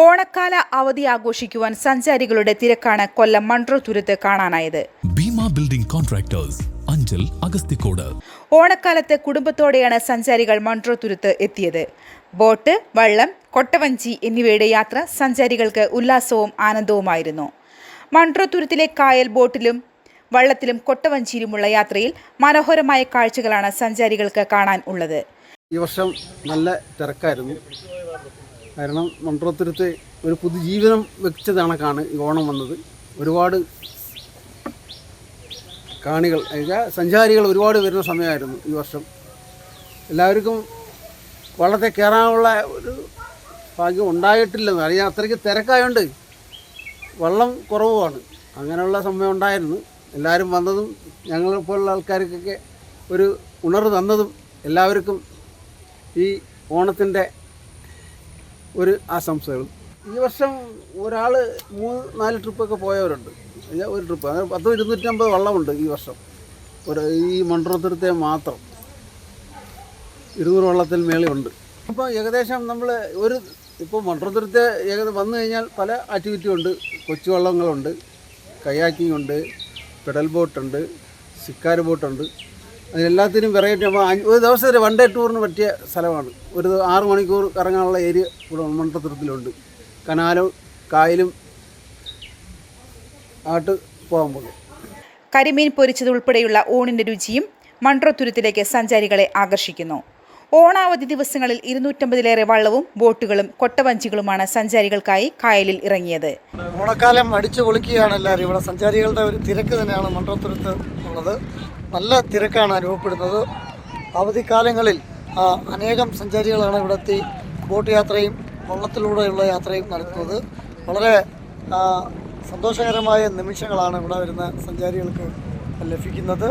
ഓണക്കാല അവധി ആഘോഷിക്കുവാൻ സഞ്ചാരികളുടെ തിരക്കാണ് കൊല്ലം മൺട്രോ തുരുത്ത് കാണാനായത്. Bhima building contractors Anchal Agasthikode. ഓണക്കാലത്ത് കുടുംബത്തോടെയാണ് സഞ്ചാരികൾ മൺട്രോ തുരുത്ത് എത്തിയത്. ബോട്ട് വള്ളം കൊട്ടവഞ്ചി എന്നിവയുടെ യാത്ര സഞ്ചാരികൾക്ക് ഉല്ലാസവും ആനന്ദവുമായിരുന്നു. മൺട്രോ തുരുത്തിലെ കായൽ ബോട്ടിലും വള്ളത്തിലും കൊട്ടവഞ്ചിയിലുമുള്ള യാത്രയിൽ മനോഹരമായ കാഴ്ചകളാണ് സഞ്ചാരികൾക്ക് കാണാൻ ഉള്ളത്. ഈ വർഷം നല്ല തിരക്കായിരുന്നു. കാരണം മൺട്രോത്തുരുത്ത് ഒരു പുതുജീവനം വെച്ച കണക്കാണ് ഈ ഓണം വന്നത്. ഒരുപാട് കാണികൾ സഞ്ചാരികൾ ഒരുപാട് വരുന്ന സമയമായിരുന്നു ഈ വർഷം. എല്ലാവർക്കും വള്ളത്തെ കയറാനുള്ള ഒരു ഭാഗ്യം ഉണ്ടായിട്ടില്ലെന്ന് അറിയാം അത്രയ്ക്ക് തിരക്കായതുകൊണ്ട് വള്ളം കുറവുമാണ്. അങ്ങനെയുള്ള സമയം ഉണ്ടായിരുന്നു. എല്ലാവരും വന്നതും ഞങ്ങളെപ്പോലുള്ള ആൾക്കാർക്കൊക്കെ ഒരു ഉണർവ് തന്നതും എല്ലാവർക്കും ഈ ഓണത്തിന്റെ ഒരു ആശംസകൾ ഈ വർഷം ഒരാൾ മൂന്ന് നാല് ട്രിപ്പൊക്കെ പോയവരുണ്ട്. ഒരു ട്രിപ്പ്. അങ്ങനെ പത്തോ ഇരുന്നൂറ്റമ്പത് വള്ളമുണ്ട് ഈ വർഷം. ഒരു ഈ മണ്ഡലത്തിരുത്തെ മാത്രം. ഇരുന്നൂറ് വള്ളത്തിൽ മേളിയുണ്ട് അപ്പോൾ ഏകദേശം നമ്മൾ ഒരു ഇപ്പോൾ മണ്ഡലത്തിരുത്തെ ഏകദേശം വന്നു കഴിഞ്ഞാൽ പല ആക്ടിവിറ്റി ഉണ്ട്. കൊച്ചു വള്ളങ്ങളുണ്ട് കയാക്കിംഗ് ഉണ്ട് പെഡൽ ബോട്ടുണ്ട് ശിക്കാര് ബോട്ടുണ്ട്. അതിനെല്ലാത്തിനും വെറൈറ്റി അപ്പോൾ ഒരു ദിവസം ഒരു വൺ ഡേ ടൂറിന് പറ്റിയ സ്ഥലമാണ്. ഒരു ആറ് മണിക്കൂർ കറങ്ങാനുള്ള ഏരിയ ഇവിടെ മൺട്രോത്തുരത്തിലുണ്ട് കനാലും കായലും ആട്ട് പോകാൻ പോകും. കരിമീൻ പൊരിച്ചത് ഉൾപ്പെടെയുള്ള ഊണിന്റെ രുചിയും മൺട്രോത്തുരുത്തിലേക്ക് സഞ്ചാരികളെ ആകർഷിക്കുന്നു. ഓണാവധി ദിവസങ്ങളിൽ ഇരുന്നൂറ്റമ്പതിലേറെ വള്ളവും ബോട്ടുകളും കൊട്ടവഞ്ചികളുമാണ് സഞ്ചാരികൾക്കായി കായലിൽ ഇറങ്ങിയത്. ഓണക്കാലം അടിച്ചു പൊളിക്കുകയാണ് എല്ലാവരും. ഇവിടെ സഞ്ചാരികളുടെ ഒരു തിരക്ക് തന്നെയാണ് മൺട്രോത്തുരുത്ത് ഉള്ളത്. നല്ല തിരക്കാണ് അനുഭവപ്പെടുന്നത്. അവധിക്കാലങ്ങളിൽ അനേകം സഞ്ചാരികളാണ് ഇവിടെ എത്തി ബോട്ട് യാത്രയും വള്ളത്തിലൂടെയുള്ള യാത്രയും നടത്തുന്നത്. വളരെ സന്തോഷകരമായ നിമിഷങ്ങളാണ് ഇവിടെ വരുന്ന സഞ്ചാരികൾക്ക് ലഭിക്കുന്നത്.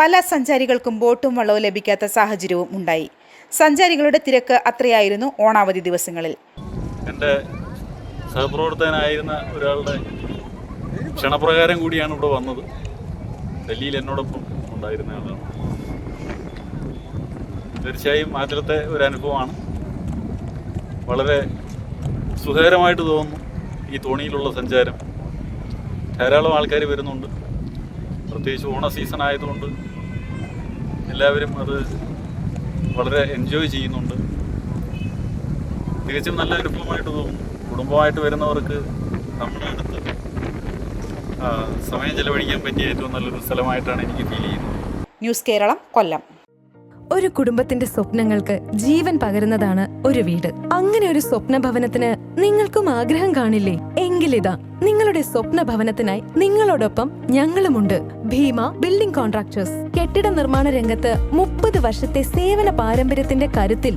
പല സഞ്ചാരികൾക്കും ബോട്ടും വള്ളവും ലഭിക്കാത്ത സാഹചര്യവും ഉണ്ടായി. സഞ്ചാരികളുടെ തിരക്ക് അത്രയായിരുന്നു ഓണാവധി ദിവസങ്ങളിൽ. എന്റെ സഹപ്രവർത്തകനായിരുന്ന ഒരാളുടെ ക്ഷണപ്രകാരം കൂടിയാണ് ഇവിടെ വന്നത്. ഡൽഹിയിൽ എന്നോടൊപ്പം ഉണ്ടായിരുന്ന ആളാണ് തീർച്ചയായും ആദ്യത്തെ ഒരു അനുഭവമാണ്. വളരെ സുഖകരമായിട്ട് തോന്നുന്നു ഈ തോണിയിലുള്ള സഞ്ചാരം. ധാരാളം ആൾക്കാർ വരുന്നുണ്ട്. പ്രത്യേകിച്ച് ഓണ സീസൺ ആയതുകൊണ്ട് എല്ലാവരും അത് വളരെ എൻജോയ് ചെയ്യുന്നുണ്ട്. തികച്ചും നല്ല അനുഭവമായിട്ട് തോന്നുന്നു. കുടുംബമായിട്ട് വരുന്നവർക്ക് നമ്മുടെ അടുത്ത് സമയം ചെലവഴിക്കാൻ പറ്റിയ ഏറ്റവും നല്ലൊരു സ്ഥലമായിട്ടാണ് എനിക്ക് ഫീൽ ചെയ്യുന്നത്. ന്യൂസ് കേരളം കൊല്ലം. ഒരു കുടുംബത്തിന്റെ സ്വപ്നങ്ങൾക്ക് ജീവൻ പകരുന്നതാണ് ഒരു വീട്. അങ്ങനെ ഒരു സ്വപ്ന ഭവനത്തിന് നിങ്ങൾക്കും ആഗ്രഹം കാണില്ലേ? എങ്കിലിതാ നിങ്ങളുടെ സ്വപ്ന ഭവനത്തിനായി നിങ്ങളോടൊപ്പം ഞങ്ങളുമുണ്ട്. ഭീമ ബിൽഡിംഗ് കോൺട്രാക്ടേഴ്സ് കെട്ടിട നിർമ്മാണ രംഗത്ത് മുപ്പത് വർഷത്തെ സേവന പാരമ്പര്യത്തിന്റെ കരുത്തിൽ